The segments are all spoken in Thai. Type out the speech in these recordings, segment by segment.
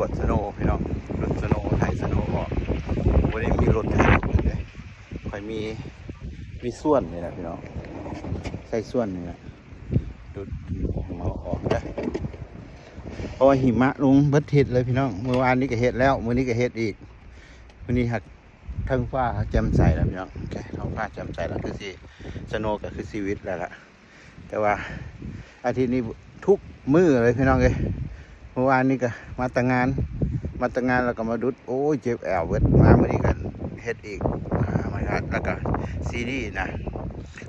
วดสโนพี่น้องรถสโนไถสโนออกวันนี้มีรถไถเลยคอยมีมีส่วนนี่แหละพี่น้องใส่ส่วนนี่แหละดูดหัวออกนะโอ้หิมะลงบัดเห็ดเลยพี่น้องเมื่อวานนี้ก็เห็ดแล้วเมื่อนี้ก็เห็ดอีกมื่อนี้หักทั้งฟ้าแจ่มใสแล้วพี่น้องโอเคท้งฟ้าแจ่มใสแล้วคือสีสโนก็คือชีวิตแล้วล่ะแต่ว่าอาทิตย์นี้ทุกมือเลยพี่น้องเลย มื่อวานนี้ก็มาแต่งงาน มาแต่งงานแล้วก็มาดุดโอ้ยเจ็บแอวเบิดมาเมื่อนี้กันเฮ็ดอีกมาครับแล้วก็ซีรีส์นะ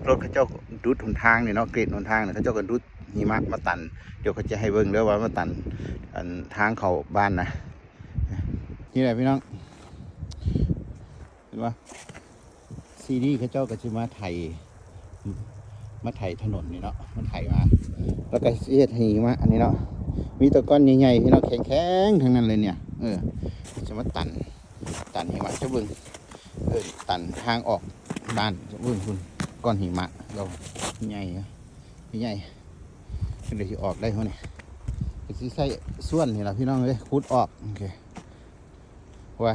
รถเขาเจ้าดุดหนทางนี่เนาะกรีดหนทางเนี่ยเขาเจ้าก็ดุดหิมะมาตัน เดี๋ยวเขาจะให้เบิ่งเด้อว่ามาตันอันทางเขาบ้านนะนี่แหละพี่น้องเห็นปะซีรีส์เขาเจ้าก็จะมาไถมาไถถนนนี่เนาะมันไถมา แล้วก็เฮ็ดหิมะอันนี้เนาะ มีตะก้อนใหญ่ๆที่เราแข็งๆทั้งนั้นเลยเนี่ย เออจะมาตันตันหิมะจะเบึงเออตันทางออกบ้านจะเบึงคุณก้อนหิมะเราใหญ่ใหญ่เป็นเลยที่ออกได้เท่านี้ก็สิใส่ส่วนนี่แหละพี่น้องเลยขุดออกโอเคว่า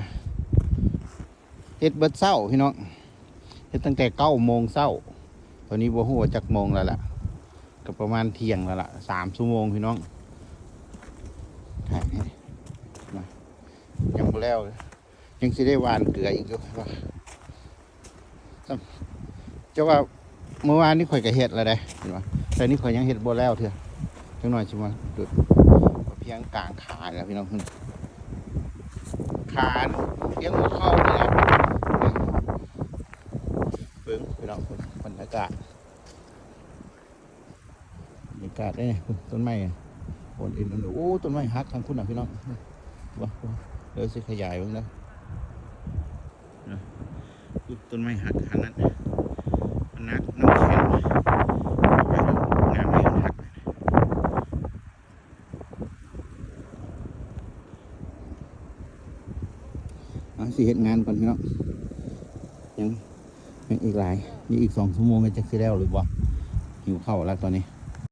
เฮ็ดเบิดเศร้าพี่น้องเฮ็ดตั้งแต่เก้าโมงเศร้าตอนนี้บัวหัวาจักโมงแล้วล่ะก็ประมาณเที่ยงแล้วล่ะสามชั่วโมงพี่น้อง ถ่ายให้มายังบ่แล้วยังสิได้หวานเกลืออีกด้วยว่าเจ้าว่าเมื่อวานนี่ข่อยก็เฮ็ดแล้วได้เห็นปะแต่นี่ข่อยยังเฮ็ดบ่แล้วเถอะจังหน่อยสิมาดูดเพียงกลางขาแล้วพี่น้องคุณขาเพียงหัวเข่านี่แหละเบิ่งพี่น้องคุณบรรยากาศบรรยากาศได้เนี่ยคุณต้นไม้ โอนอินโอ้ต้นไม้ฮักทางคุณอะพี่น้องว้าวเดี๋ยวสิขยายบ้างนะนะต้นไม้หักขนาดนั้นมันนักน้ำแข็งไปดูน้ำไม่หักเอาสิเหตุงานก่อนพี่น้องยังยังอีกหลายนี่อีกสองชั่วโมงก็จะสิแล้วหรือบ่หิวข้าวแล้วตอนนี้